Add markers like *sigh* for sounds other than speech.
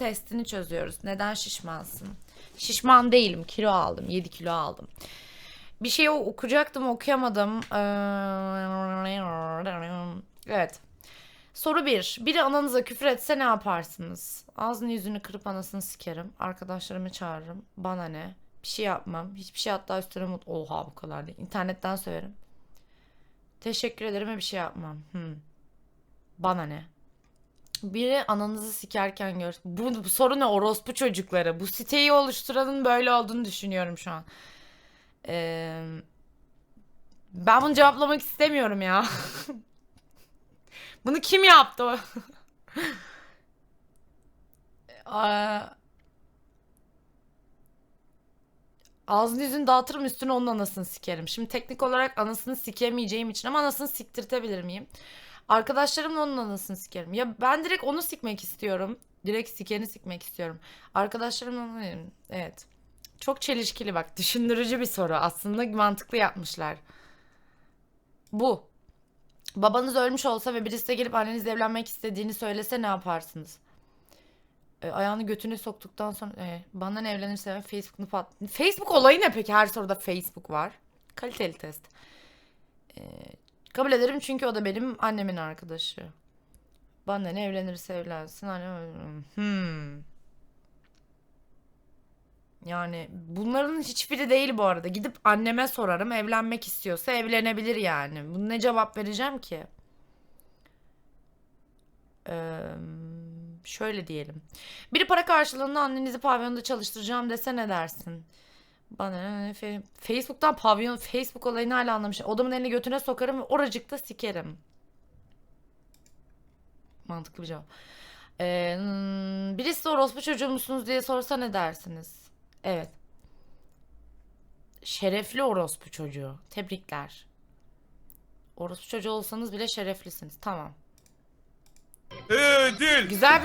testini çözüyoruz. Neden şişmansın? Şişman değilim. Kilo aldım. 7 kilo aldım. Bir şey okuyacaktım okuyamadım. Ee, Evet. Soru 1. Biri ananıza küfür etse ne yaparsınız? Ağzını yüzünü kırıp anasını sikerim. Arkadaşlarımı çağırırım. Bana ne? Bir şey yapmam. Hiçbir şey hatta üstüne mut... Oha bu kadar değil. İnternetten söylerim. Teşekkür ederim ve bir şey yapmam. Hmm. Bana ne? Biri ananızı sikerken gör. Bu, bu soru ne orospu çocukları? Bu siteyi oluşturanın böyle olduğunu düşünüyorum şu an. Ee, ben bunu cevaplamak istemiyorum ya. *laughs* Bunu kim yaptı? *laughs* Ağzını yüzünü dağıtırım üstüne onun anasını sikerim. Şimdi teknik olarak anasını sikemeyeceğim için ama anasını siktirtebilir miyim? Arkadaşlarımla onun anasını sikerim. Ya ben direkt onu sikmek istiyorum. Direkt sikeni sikmek istiyorum. Arkadaşlarımla onu... Evet. Çok çelişkili bak. Düşündürücü bir soru. Aslında mantıklı yapmışlar. Bu. Babanız ölmüş olsa ve birisi de gelip annenizle evlenmek istediğini söylese ne yaparsınız? E, ayağını götüne soktuktan sonra e, ne evlenirse ben Facebook'unu pat... Facebook olayı ne peki? Her soruda Facebook var. Kaliteli test. E, kabul ederim çünkü o da benim annemin arkadaşı. Bana ne evlenirse evlensin. Annem... Hmm. Yani bunların hiçbiri değil bu arada. Gidip anneme sorarım. Evlenmek istiyorsa evlenebilir yani. Bunu ne cevap vereceğim ki? Eee, şöyle diyelim. Biri para karşılığında annenizi pavyonda çalıştıracağım dese ne dersin? Bana ne? Fe- Facebook'tan pavyon, Facebook olayını hala anlamışım. Odamın elini götüne sokarım ve oracıkta sikerim. Mantıklı bir cevap. Ee, hmm, birisi de orospu çocuğu musunuz diye sorsa ne dersiniz? Evet. Şerefli orospu çocuğu. Tebrikler. Orospu çocuğu olsanız bile şereflisiniz. Tamam. Ödül. Güzel